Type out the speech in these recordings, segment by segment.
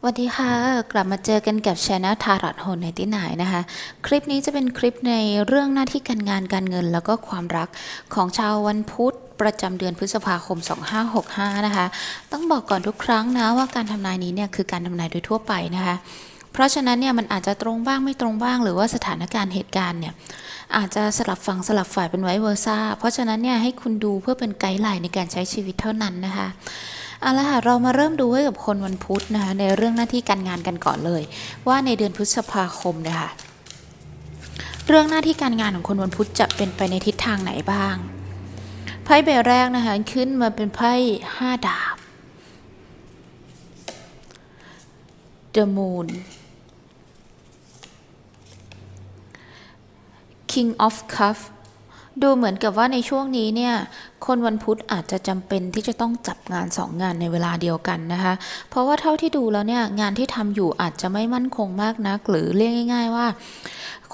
สวัสดีค่ะ กลับมาเจอกันกับช anel ทารอตโฮนในที่ไหนนะคะ คลิปนี้จะเป็นคลิปในเรื่องหน้าที่การงานการเงินแล้วก็ความรักของชาววันพุธประจำเดือนพฤษภาคม 2565 นะคะ ต้องบอกก่อนทุกครั้งนะว่าการทำนายนี้เนี่ยคือการทำนายโดยทั่วไปนะคะ เพราะฉะนั้นเนี่ยมันอาจจะตรงบ้างไม่ตรงบ้าง หรือว่าสถานการณ์เหตุการณ์เนี่ยอาจจะสลับฝั่งสลับฝ่ายเป็นไว้เวอร์ซ่า เพราะฉะนั้นเนี่ยให้คุณดูเพื่อเป็นไกด์ไลน์ในการใช้ชีวิตเท่านั้นนะคะ เอาละค่ะเรามาเริ่มดูไว้กับคนวันพุธนะคะในเรื่องหน้าที่การงานกันก่อนเลย ว่าในเดือนพฤษภาคมเนะคะเรื่องหน้าที่การงานของคนวันพุธจะเป็นไปในทิศทางไหนบ้างไพ่ใบแรกนะคะขึ้นมาเป็นไพ่ห้าดาบ The Moon King of Cup ดูเหมือนกับว่าในช่วงนี้เนี่ย คนวันพุธอาจจะจำเป็นที่จะต้องจับงานสองงานในเวลาเดียวกันนะคะ เพราะว่าเท่าที่ดูแล้วเนี่ยงานที่ทำอยู่อาจจะไม่มั่นคงมากนัก หรือเรียกง่าย ๆ ว่า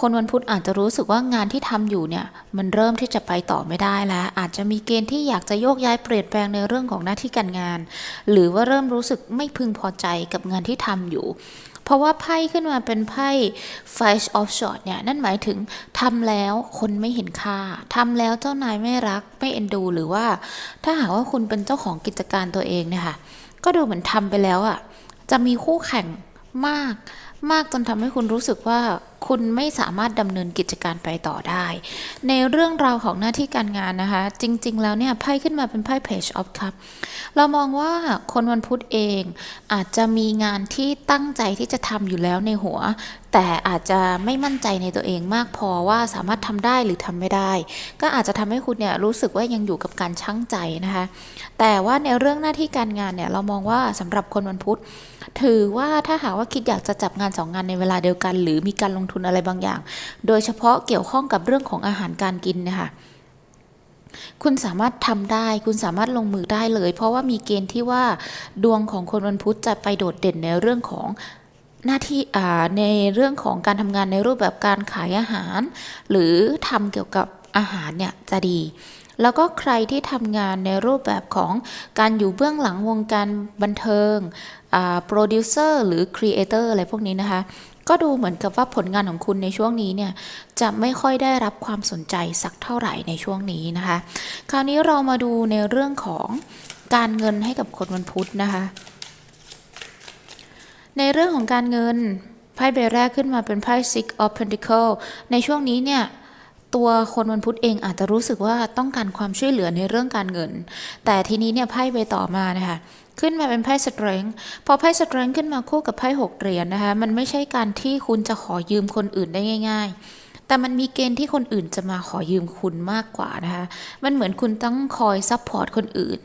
คนวันพุธอาจจะรู้สึกว่างานที่ทำอยู่เนี่ยมันเริ่มที่จะไปต่อไม่ได้แล้ว อาจจะมีเกณฑ์ที่อยากจะโยกย้ายเปลี่ยนแปลงในเรื่องของหน้าที่การงาน หรือว่าเริ่มรู้สึกไม่พึงพอใจกับงานที่ทำอยู่ เพราะว่าไพ่ขึ้นมาเป็นไพ่ Five of s h o t เนี่ย นั่นหมายถึงทำแล้วคนไม่เห็นค่าทำแล้วเจ้านายไม่รักไม่เอ็นดู หรือว่า ถ้าหากว่าคุณเป็นเจ้าของกิจการตัวเองเนี่ยค่ะ ก็ดูเหมือนทำไปแล้วอะ จะมีคู่แข่งมาก มากจนทำให้คุณรู้สึกว่า คุณไม่สามารถดำเนินกิจการไปต่อได้ ในเรื่องราวของหน้าที่การงานนะคะ จริง ๆ แล้วเนี่ยไพ่ขึ้นมาเป็นไพ่ Page of Cup เรามองว่าคนวันพุธเองอาจจะมีงานที่ตั้งใจที่จะทำอยู่แล้วในหัว แต่อาจจะไม่มั่นใจในตัวเองมากพอว่าสามารถทำได้หรือทำไม่ได้ ก็อาจจะทำให้คุณเนี่ยรู้สึกว่ายังอยู่กับการชั่งใจนะคะ แต่ว่าในเรื่องหน้าที่การงานเนี่ยเรามองว่าสำหรับคนวันพุธ ถือว่าถ้าหากว่าคิดอยากจะจับงานสองงานในเวลาเดียวกัน หรือมีการลงทุนอะไรบางอย่าง โดยเฉพาะเกี่ยวข้องกับเรื่องของอาหารการกินเนะคะคุณสามารถทำได้คุณสามารถลงมือได้เลย เพราะว่ามีเกณฑ์ที่ว่าดวงของคนวันพุธจะไปโดดเด่นในเรื่องของหน้าที่ในเรื่องของการทำงานในรูปแบบการขายอาหาร หรือทำเกี่ยวกับอาหารเนี่ยจะดี แล้วก็ใครที่ทำงานในรูปแบบของการอยู่เบื้องหลังวงการบันเทิงโปรดิวเซอร์หรือครีเอเตอร์อะไรพวกนี้นะคะ ก็ดูเหมือนกับว่าผลงานของคุณในช่วงนี้เนี่ยจะไม่ค่อยได้รับความสนใจสักเท่าไหร่ในช่วงนี้นะคะ คราวนี้เรามาดูในเรื่องของการเงินให้กับคนวันพุธนะคะ ในเรื่องของการเงินไพ่ใบแรกขึ้นมาเป็นไพ่ Six of Pentacles ในช่วงนี้เนี่ยตัวคนวันพุธเองอาจจะรู้สึกว่าต้องการความช่วยเหลือในเรื่องการเงิน แต่ทีนี้เนี่ยไพ่ใบต่อมานะคะ ขึ้นมาเป็นไพ่สเตรน g ์พอไพ่สเตรน g ์ขึ้นมาคู่กับไพ่หกเหรียญนะคะ มันไม่ใช่การที่คุณจะขอยืมคนอื่นได้ง่าย ๆ แต่มันมีเกณฑ์ที่คนอื่นจะมาขอยืมคุณมากกว่านะคะ มันเหมือนคุณต้องคอยซัพพอร์ตคนอื่น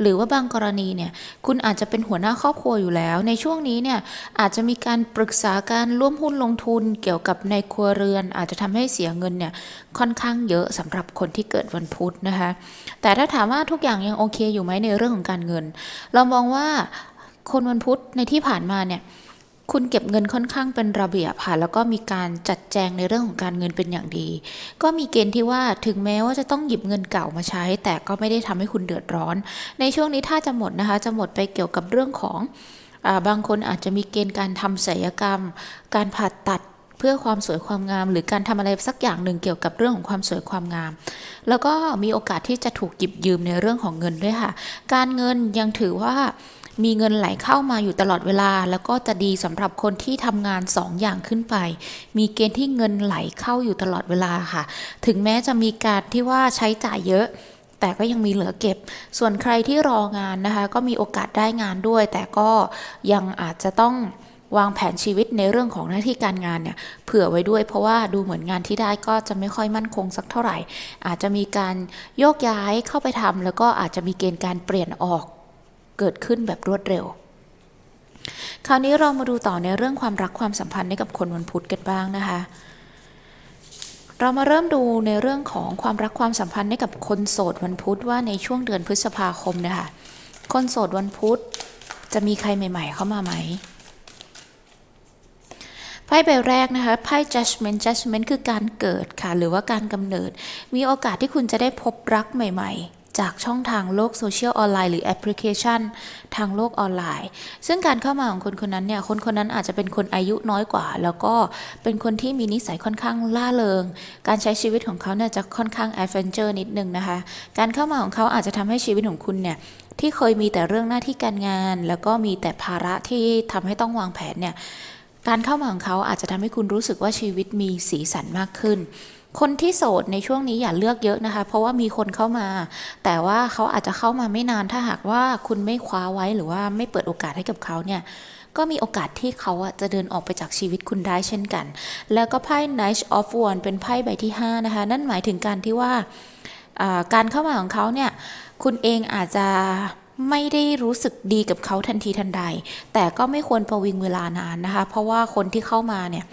หรือว่าบางกรณีเนี่ยคุณอาจจะเป็นหัวหน้าครอบครัวอยู่แล้ว ในช่วงนี้เนี่ยอาจจะมีการปรึกษาการร่วมหุ้นลงทุนเกี่ยวกับในครัวเรือน อาจจะทำให้เสียเงินเนี่ยค่อนข้างเยอะสำหรับคนที่เกิดวันพุธนะคะ แต่ถ้าถามว่าทุกอย่างยังโอเคอยู่ไหมในเรื่องของการเงิน เรามองว่าคนวันพุธในที่ผ่านมาเนี่ย คุณเก็บเงินค่อนข้างเป็นระเบียบค่ะแล้วก็มีการจัดแจงในเรื่องของการเงินเป็นอย่างดี ก็มีเกณฑ์ที่ว่าถึงแม้ว่าจะต้องหยิบเงินเก่ามาใช้ แต่ก็ไม่ได้ทำให้คุณเดือดร้อน ในช่วงนี้ถ้าจะหมดนะคะ จะหมดไปเกี่ยวกับเรื่องของอบางคนอาจจะมีเกณฑ์การทำศัลยกรรม การผ่าตัด เพื่อความสวยความงาม หรือการทำอะไรสักอย่างหนึ่งเกี่ยวกับเรื่องของความสวยความงาม แล้วก็มีโอกาสที่จะถูกหยิบยืมในเรื่องของเงินด้วยค่ะ การเงินยังถือว่ามีเงินไหลเข้ามาอยู่ตลอดเวลา แล้วก็จะดีสำหรับคนที่ทำงาน 2ออย่างขึ้นไป มีเกณฑ์ที่เงินไหลเข้าอยู่ตลอดเวลาค่ะ ถึงแม้จะมีการที่ว่าใช้จ่ายเยอะ แต่ก็ยังมีเหลือเก็บ ส่วนใครที่รองานนะคะ ก็มีโอกาสได้งานด้วย แต่ก็ยังอาจจะต้อง วางแผนชีวิตในเรื่องของหน้าที่การงานเนี่ยเผื่อไว้ด้วย เพราะว่าดูเหมือนงานที่ได้ก็จะไม่ค่อยมั่นคงสักเท่าไหร่ อาจจะมีการโยกย้ายเข้าไปทำแล้วก็อาจจะมีเกณฑ์การเปลี่ยนออกเกิดขึ้นแบบรวดเร็ว คราวนี้เรามาดูต่อในเรื่องความรักความสัมพันธ์ให้กับคนวันพุธกันบ้างนะคะเรามาเริ่มดูในเรื่องของความรักความสัมพันธ์ให้กับคนโสดวันพุธว่าในช่วงเดือนพฤษภาคมนะคะคนโสดวันพุธจะมีใครใหม่ ๆ เข้ามาไหม ไพ่ใบแรกนะคะไพ่ judgment judgment คือการเกิดค่ะหรือว่าการกำเนิด มีโอกาสที่คุณจะได้พบรักใหม่ ๆจากช่องทางโลกโซเชียลออนไลน์หรือแอปพลิเคชัน ทางโลกออนไลน์ ซึ่งการเข้ามาของคนคนนั้นเนี่ยคนคนนั้นอาจจะเป็นคนอายุน้อยกว่า แล้วก็เป็นคนที่มีนิสัยค่อนข้างล่าเริง การใช้ชีวิตของเขาเนี่ยจะค่อนข้างแอดเวนเจอร์นิดนึงนะคะ การเข้ามาของเขาอาจจะทำให้ชีวิตของคุณเนี่ยที่เคยมีแต่เรื่องหน้าที่การงาน แล้วก็มีแต่ภาระที่ทำให้ต้องวางแผนเนี่ย การเข้ามาของเขาอาจจะทำให้คุณรู้สึกว่าชีวิตมีสีสันมากขึ้น คนที่โสดในช่วงนี้อย่าเลือกเยอะนะคะ เพราะว่ามีคนเข้ามา แต่ว่าเขาอาจจะเข้ามาไม่นานถ้าหากว่าคุณไม่คว้าไว้หรือว่าไม่เปิดโอกาสให้กับเขาเนี่ยก็มีโอกาสที่เขาจะเดินออกไปจากชีวิตคุณได้เช่นกัน แล้วก็ไพ่ Knight of Wands เป็นไพ่ใบที่ห้านะคะ นั่นหมายถึงการที่ว่าการเข้ามาของเขาเนี่ย คุณเองอาจจะ ไม่ได้รู้สึกดีกับเขาทันทีทันใด แต่ก็ไม่ควรประวิงเวลานานนะคะ เพราะว่าคนที่เข้ามาเนี่ย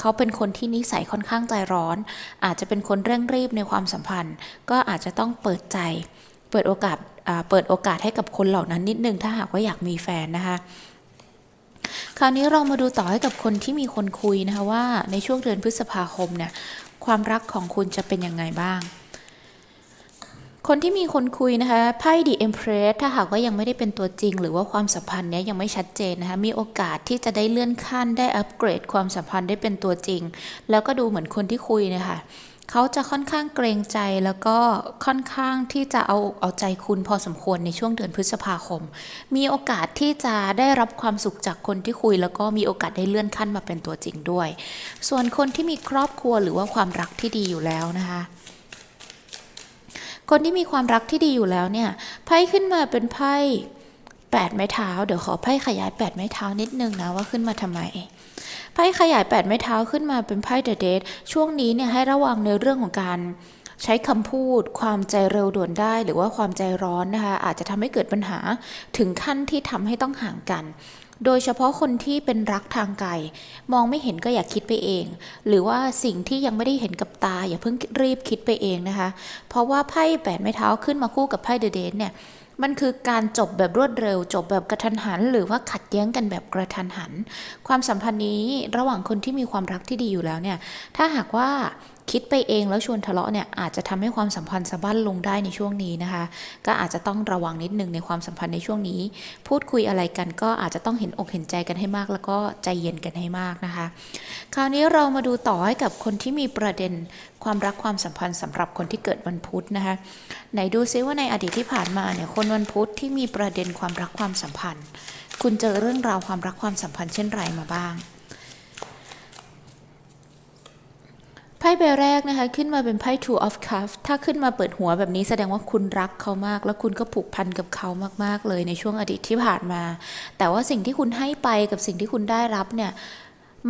เขาเป็นคนที่นิสัยค่อนข้างใจร้อน อาจจะเป็นคนเร่งรีบในความสัมพันธ์ ก็อาจจะต้องเปิดใจ เปิดโอกาสอ่าเปิดโอกาสให้กับคนเหล่านั้นนิดนึงถ้าหากว่าอยากมีแฟนนะคะคราวนี้เรามาดูต่อให้กับคนที่มีคนคุยนะคะว่าในช่วงเดือนพฤษภาคมเนี่ยความรักของคุณจะเป็นยังไงบ้าง คนที่มีคนคุยนะคะไพ่ The Empress ถ้าหากว่ายังไม่ได้เป็นตัวจริง หรือว่าความสัมพันธ์เนี้ยยังไม่ชัดเจนนะคะมีโอกาสที่จะได้เลื่อนขั้นได้อัปเกรดความสัมพันธ์ได้เป็นตัวจริง แล้วก็ดูเหมือนคนที่คุยเนะคะเขาจะค่อนข้างเกรงใจแล้วก็ค่อนข้างที่จะเอาอกเอาใจคุณพอสมควรในช่วงเดือนพฤษภาคม มีโอกาสที่จะได้รับความสุขจากคนที่คุย แล้วก็มีโอกาสได้เลื่อนขั้นมาเป็นตัวจริงด้วย ส่วนคนที่มีครอบครัวหรือว่าความรักที่ดีอยู่แล้วนะคะ คนที่มีความรักที่ดีอยู่แล้วเนี่ยไพ่ขึ้นมาเป็นไพ่แปดไม้เท้า เดี๋ยวขอไพ่ขยายแปดไม้เท้านิดนึงนะว่าขึ้นมาทำไมไพ่ขยายแปดไม้เท้าขึ้นมาเป็นไพ่เดอะเดทช่วงนี้เนี่ยให้ระวังในเรื่องของการใช้คำพูด ความใจเร็วด่วนได้ หรือว่าความใจร้อนนะคะอาจจะทำให้เกิดปัญหาถึงขั้นที่ทำให้ต้องห่างกัน โดยเฉพาะคนที่เป็นรักทางไกลมองไม่เห็นก็อย่าคิดไปเอง หรือว่าสิ่งที่ยังไม่ได้เห็นกับตา อย่าเพิ่งรีบคิดไปเองนะคะ เพราะว่าไพ่แปดไม้เท้าขึ้นมาคู่กับไพ่เดอะเดทเนี่ยมันคือการจบแบบรวดเร็ว จบแบบกระทันหัน หรือว่าขัดแย้งกันแบบกระทันหัน ความสัมพันธ์นี้ระหว่างคนที่มีความรักที่ดีอยู่แล้วเนี่ยถ้าหากว่า คิดไปเองแล้วชวนทะเลาะเนี่ยอาจจะทำให้ความสัมพันธ์สะบั้นลงได้ในช่วงนี้นะคะ ก็อาจจะต้องระวังนิดนึงในความสัมพันธ์ในช่วงนี้ พูดคุยอะไรกันก็อาจจะต้องเห็นอกเห็นใจกันให้มาก แล้วก็ใจเย็นกันให้มากนะคะ คราวนี้เรามาดูต่อให้กับคนที่มีประเด็นความรักความสัมพันธ์สำหรับคนที่เกิดวันพุธนะคะ ไหนดูซิว่าในอดีตที่ผ่านมาเนี่ยคนวันพุธที่มีประเด็นความรักความสัมพันธ์ คุณเจอเรื่องราวความรักความสัมพันธ์เช่นไรมาบ้าง พ่ใบแรกนะคะ ขึ้นมาเป็นไพ่ Two of Cups ถ้าขึ้นมาเปิดหัวแบบนี้แสดงว่าคุณรักเขามาก แล้วคุณก็ผูกพันกับเขามากๆ เลยในช่วงอดีตที่ผ่านมา แต่ว่าสิ่งที่คุณให้ไปกับสิ่งที่คุณได้รับเนี่ย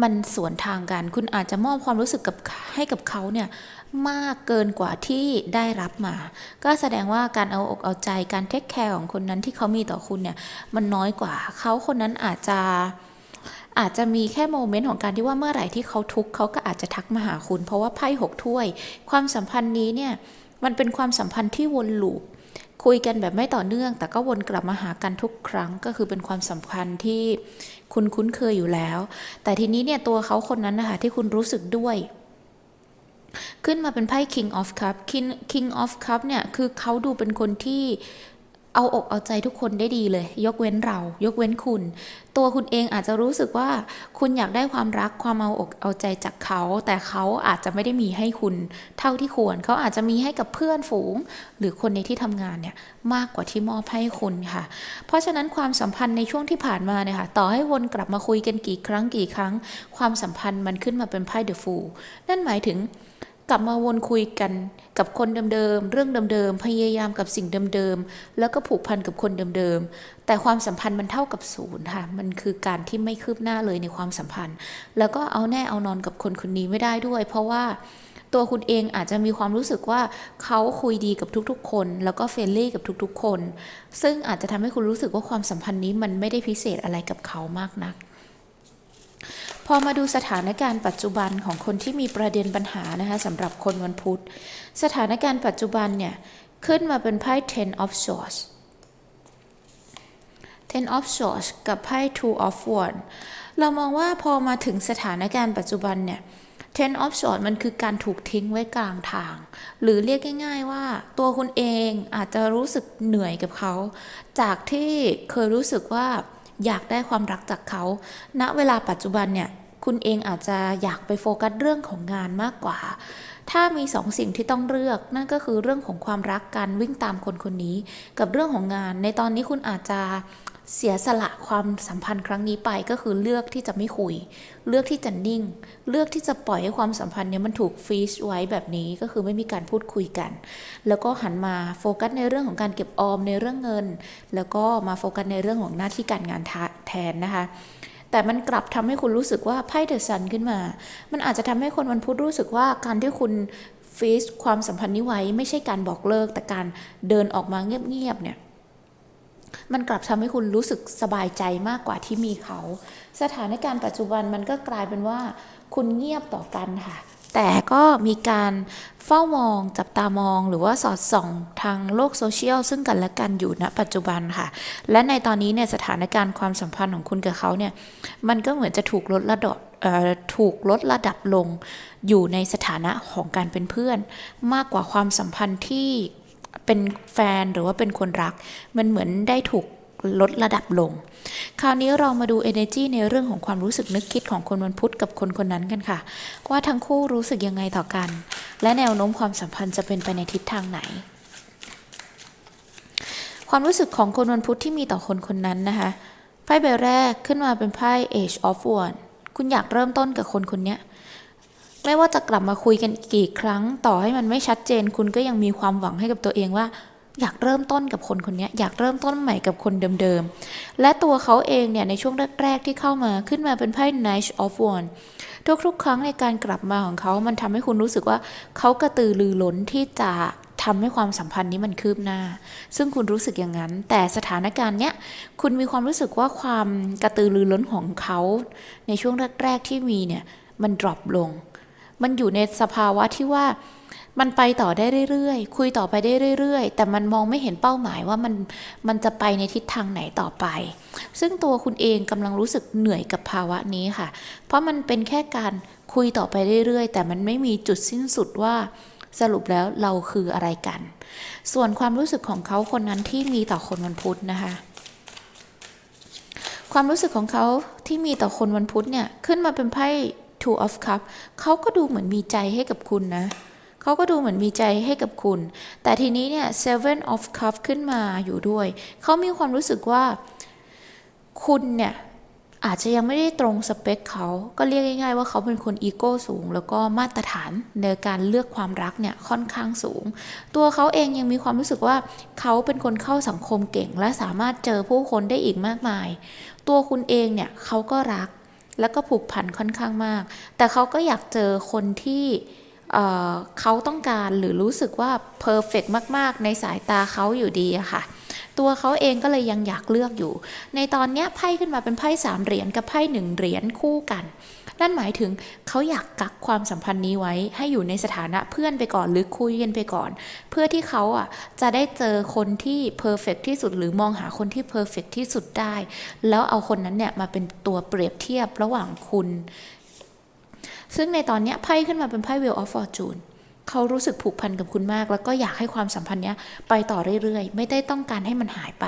มันสวนทางกัน คุณอาจจะมอบความรู้สึกกับให้กับเขาเนี่ยมากเกินกว่าที่ได้รับมา ก็แสดงว่าการเอาอกเอาใจการเทคแคร์ของคนนั้นที่เขามีต่อคุณเนี่ยมันน้อยกว่าเขาคนนั้นอาจจะ อาจจะมีแค่โมเมนต์ของการที่ว่าเมื่อไหร่ที่เขาทุกข์เขาก็อาจจะทักมาหาคุณ เพราะว่าไพ่หกถ้วย ความสัมพันธ์นี้เนี่ยมันเป็นความสัมพันธ์ที่วนลูปคุยกันแบบไม่ต่อเนื่อง แต่ก็วนกลับมาหากันทุกครั้งก็คือเป็นความสัมพันธ์ที่คุณคุ้นเคยอยู่แล้ว แต่ทีนี้เนี่ยตัวเขาคนนั้นนะคะที่คุณรู้สึกด้วย ขึ้นมาเป็นไพ่ King of Cup King King of Cup เนี่ยคือเขาดูเป็นคนที่ เอาอกเอาใจทุกคนได้ดีเลย ยกเว้นเรา ยกเว้นคุณ ตัวคุณเองอาจจะรู้สึกว่าคุณอยากได้ความรักความเอาอกเอาใจจากเขา แต่เขาอาจจะไม่ได้มีให้คุณ เท่าที่ควรเขาอาจจะมีให้กับเพื่อนฝูง หรือคนในที่ทำงานเนี่ยมากกว่าที่มอบให้คุณค่ะ เพราะฉะนั้นความสัมพันธ์ในช่วงที่ผ่านมาเนี่ยค่ะต่อให้วนกลับมาคุยกันกี่ครั้งกี่ครั้ง ความสัมพันธ์มันขึ้นมาเป็นไพ่เดอะฟูลนั่นหมายถึง กลับมาวนคุยกันกับคนเดิมๆ เรื่องเดิมๆ พยายามกับสิ่งเดิมๆ แล้วก็ผูกพันกับคนเดิมๆ แต่ความสัมพันธ์มันเท่ากับศูนย์ค่ะ มันคือการที่ไม่คืบหน้าเลยในความสัมพันธ์ แล้วก็เอาแน่เอานอนกับคนคนนี้ไม่ได้ด้วย เพราะว่าตัวคุณเองอาจจะมีความรู้สึกว่าเขาคุยดีกับทุกๆ คน แล้วก็เฟรนลี่กับทุกๆ คน ซึ่งอาจจะทำให้คุณรู้สึกว่าความสัมพันธ์นี้มันไม่ได้พิเศษอะไรกับเขามากนัก พอมาดูสถานการณ์ปัจจุบันของคนที่มีประเด็นปัญหานะคะสำหรับคนวันพุธ สถานการณ์ปัจจุบันเนี่ย ขึ้นมาเป็นไพ่ ten of swords ten of swords กับไพ่ two of wands เรามองว่าพอมาถึงสถานการณ์ปัจจุบันเนี่ย ten of swords มันคือการถูกทิ้งไว้กลางทาง หรือเรียกง่าย ๆ ว่าตัวคุณเองอาจจะรู้สึกเหนื่อยกับเขา จากที่เคยรู้สึกว่า อยากได้ความรักจากเขา ณ เวลาปัจจุบันเนี่ยคุณเองอาจจะอยากไปโฟกัสเรื่องของงานมากกว่า ถ้ามีสองสิ่งที่ต้องเลือก นั่นก็คือเรื่องของความรักการวิ่งตามคนคนนี้ กับเรื่องของงาน ในตอนนี้คุณอาจจะ เสียสละความสัมพันธ์ครั้งนี้ไปก็คือเลือกที่จะไม่คุย เลือกที่จะนิ่ง เลือกที่จะปล่อยให้ความสัมพันธ์เนี้ยมันถูกฟรีซไว้แบบนี้ก็คือไม่มีการพูดคุยกัน แล้วก็หันมาโฟกัสในเรื่องของการเก็บออมในเรื่องเงิน แล้วก็มาโฟกัสในเรื่องของหน้าที่การงานแทนนะคะแต่มันกลับทำให้คุณรู้สึกว่าไพ่เดอะซันขึ้นมา มันอาจจะทำให้คนวันพุธรู้สึกว่าการที่คุณฟีสความสัมพันธ์นี้ไว้ไม่ใช่การบอกเลิก แต่การเดินออกมาเงียบๆเนี่ย มันกลับทำให้คุณรู้สึกสบายใจมากกว่าที่มีเขา สถานการณ์ปัจจุบันมันก็กลายเป็นว่า คุณเงียบต่อกันค่ะ แต่ก็มีการเฝ้ามองจับตามองหรือว่าสอดส่องทางโลกโซเชียลซึ่งกันและกันอยู่ณปัจจุบันค่ะ และในตอนนี้เนี่ยสถานการณ์ความสัมพันธ์ของคุณกับเขาเนี่ยมันก็เหมือนจะถูกลดระดับถูกลดระดับลงอยู่ในสถานะของการเป็นเพื่อน มากกว่าความสัมพันธ์ที่ เป็นแฟนหรือว่าเป็นคนรัก มันเหมือนได้ถูกลดระดับลง คราวนี้เรามาดู energy ในเรื่องของความรู้สึกนึกคิดของคนวันพุธกับคนคนนั้นกันค่ะ ว่าทั้งคู่รู้สึกยังไงต่อกัน และแนวโน้มความสัมพันธ์จะเป็นไปในทิศทางไหน ความรู้สึกของคนวันพุธที่มีต่อคนคนนั้นนะคะไพ่ใบแรกขึ้นมาเป็นไพ่ Age of Wands คุณอยากเริ่มต้นกับคนคนเนี้ย ไม่ว่าจะกลับมาคุยกันกี่ครั้ง ต่อให้มันไม่ชัดเจน คุณก็ยังมีความหวังให้กับตัวเองว่า อยากเริ่มต้นกับคนคนนี้อยากเริ่มต้นใหม่กับคนเดิมๆ และตัวเขาเองเนี่ยในช่วงแรกๆที่เข้ามาขึ้นมาเป็นไพ่ Knight of Wands ทุกๆ ครั้งในการกลับมาของเขา มันทำให้คุณรู้สึกว่าเขากระตือรือร้นที่จะทำให้ความสัมพันธ์นี้มันคืบหน้า ซึ่งคุณรู้สึกอย่างนั้น แต่สถานการณ์เนี้ย คุณมีความรู้สึกว่าความกระตือรือร้นของเขา ในช่วงแรก ๆ ที่มีเนี่ย มันดรอปลง มันอยู่ในสภาวะที่ว่ามันไปต่อได้เรื่อยๆ คุยต่อไปได้เรื่อยๆ แต่มันมองไม่เห็นเป้าหมายว่ามันมันจะไปในทิศทางไหนต่อไป ซึ่งตัวคุณเองกำลังรู้สึกเหนื่อยกับภาวะนี้ค่ะ เพราะมันเป็นแค่การคุยต่อไปเรื่อยๆ แต่มันไม่มีจุดสิ้นสุดว่าสรุปแล้วเราคืออะไรกัน ส่วนความรู้สึกของเขาคนนั้นที่มีต่อคนวันพุธนะคะ ความรู้สึกของเขาที่มีต่อคนวันพุธเนี่ยขึ้นมาเป็นไพ่ two of cup เขาก็ดูเหมือนมีใจให้กับคุณนะเขาก็ดูเหมือนมีใจให้กับคุณ แต่ทีนี้เนี่ย seven of cup ขึ้นมาอยู่ด้วย เขามีความรู้สึกว่าคุณเนี่ยอาจจะยังไม่ได้ตรงสเปคเขา ก็เรียกง่ายๆว่าเขาเป็นคนอีโก้สูง แล้วก็มาตรฐานในการเลือกความรักเนี่ยค่อนข้างสูง ตัวเขาเองยังมีความรู้สึกว่าเขาเป็นคนเข้าสังคมเก่ง และสามารถเจอผู้คนได้อีกมากมาย ตัวคุณเองเนี่ยเขาก็รัก แล้วก็ผูกพันค่อนข้างมาก แต่เขาก็อยากเจอคนที่เเขาต้องการหรือรู้สึกว่าเพอร์เฟกมาก ๆ ในสายตาเขาอยู่ดีอะค่ะ ตัวเขาเองก็เลยยังอยากเลือกอยู่ ในตอนนี้ไพ่ขึ้นมาเป็นไพ่สามเหรียญกับไพ่หนึ่งเหรียญคู่กัน นั่นหมายถึงเขาอยากกักความสัมพันธ์นี้ไว้ ให้อยู่ในสถานะเพื่อนไปก่อนหรือคุยกันไปก่อน เพื่อที่เขาอะจะได้เจอคนที่เพอร์เฟกที่สุดหรือมองหาคนที่เพอร์เฟกที่สุดได้ แล้วเอาคนนั้นเนี่ยมาเป็นตัวเปรียบเทียบระหว่างคุณ ซึ่งในตอนนี้ไพ่ขึ้นมาเป็นไพ่ Wheel of Fortune เขารู้สึกผูกพันกับคุณมาก แล้วก็อยากให้ความสัมพันธ์เนี้ยไปต่อเรื่อยๆ ไม่ได้ต้องการให้มันหายไป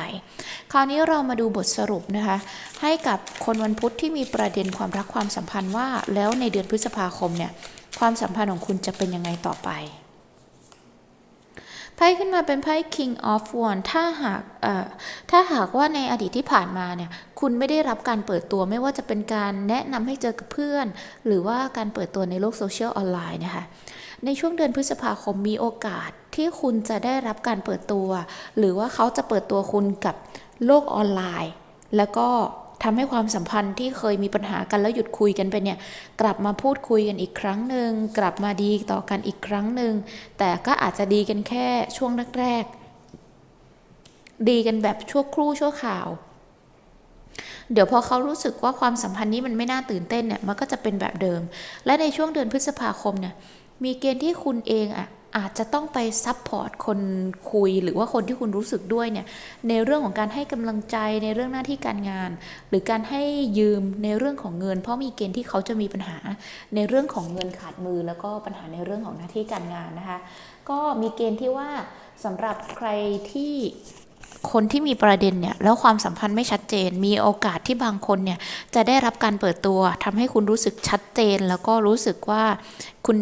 คราวนี้เรามาดูบทสรุปนะคะ ให้กับคนวันพุธที่มีประเด็นความรักความสัมพันธ์ว่า แล้วในเดือนพฤษภาคมเนี่ยความสัมพันธ์ของคุณจะเป็นยังไงต่อไปไพ่ขึ้นมาเป็นไพ่ King of Wands ถ้าหากถ้าหากว่าในอดีตที่ผ่านมาเนี่ย คุณไม่ได้รับการเปิดตัวไม่ว่าจะเป็นการแนะนำให้เจอกับเพื่อน หรือว่าการเปิดตัวในโลกโซเชียลออนไลน์นะคะ ในช่วงเดือนพฤษภาคมมีโอกาสที่คุณจะได้รับการเปิดตัว หรือว่าเขาจะเปิดตัวคุณกับโลกออนไลน์ แล้วก็ทำให้ความสัมพันธ์ที่เคยมีปัญหากันแล้วหยุดคุยกันไปเนี่ย กลับมาพูดคุยกันอีกครั้งหนึ่งกลับมาดีต่อกันอีกครั้งหนึ่งแต่ก็อาจจะดีกันแค่ช่วงแรกๆดีกันแบบชั่วครู่ชั่วข่าว เดี๋ยวพอเขารู้สึกว่าความสัมพันธ์นี้มันไม่น่าตื่นเต้นเนี่ยมันก็จะเป็นแบบเดิม และในช่วงเดือนพฤษภาคมเนี่ย มีเกณฑ์ที่คุณเองอะอาจจะต้องไปซัพพอร์ตคนคุยหรือว่าคนที่คุณรู้สึกด้วยเนี่ยในเรื่องของการให้กำลังใจในเรื่องหน้าที่การงาน หรือการให้ยืมในเรื่องของเงิน เพราะมีเกณฑ์ที่เขาจะมีปัญหาในเรื่องของเงินขาดมือ แล้วก็ปัญหาในเรื่องของหน้าที่การงานนะคะ ก็มีเกณฑ์ที่ว่าสำหรับใครที่ คนที่มีประเด็นเนี่ยแล้วความสัมพันธ์ไม่ชัดเจน มีโอกาสที่บางคนเนี่ยจะได้รับการเปิดตัวทำให้คุณรู้สึกชัดเจน แล้วก็รู้สึกว่าคุณ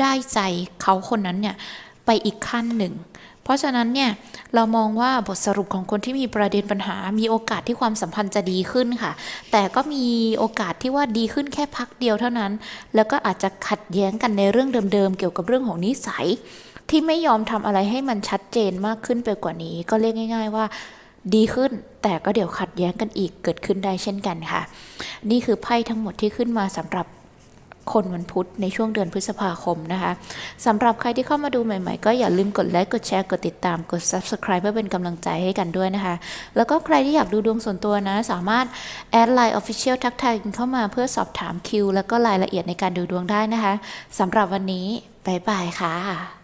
ได้ใจเขาคนนั้นเนี่ยไปอีกขั้นหนึ่ง เพราะฉะนั้นเนี่ยเรามองว่าบทสรุปของคนที่มีประเด็นปัญหา มีโอกาสที่ความสัมพันธ์จะดีขึ้นค่ะ แต่ก็มีโอกาสที่ว่าดีขึ้นแค่พักเดียวเท่านั้น แล้วก็อาจจะขัดแย้งกันในเรื่องเดิมๆเกี่ยวกับเรื่องของนิสัย ที่ไม่ยอมทำอะไรให้มันชัดเจนมากขึ้นไปกว่านี้ ก็เรียกง่าย ๆ ว่าดีขึ้น แต่ก็เดี๋ยวขัดแย้งกันอีกเกิดขึ้นได้เช่นกันค่ะ นี่คือไพ่ทั้งหมดที่ขึ้นมาสำหรับคนวันพุธในช่วงเดือนพฤษภาคมนะคะสำหรับใครที่เข้ามาดูใหม่ๆ ก็อย่าลืมกดไลค์กดแชร์กดติดตามกด subscribe เพื่อเป็นกำลังใจให้กันด้วยนะคะ แล้วก็ใครที่อยากดูดวงส่วนตัวนะ สามารถแอดไลน์ Official ทักทายเข้ามาเพื่อสอบถามคิว แล้วก็รายละเอียดในการดูดวงได้นะคะสำหรับวันนี้บ๊ายบายค่ะ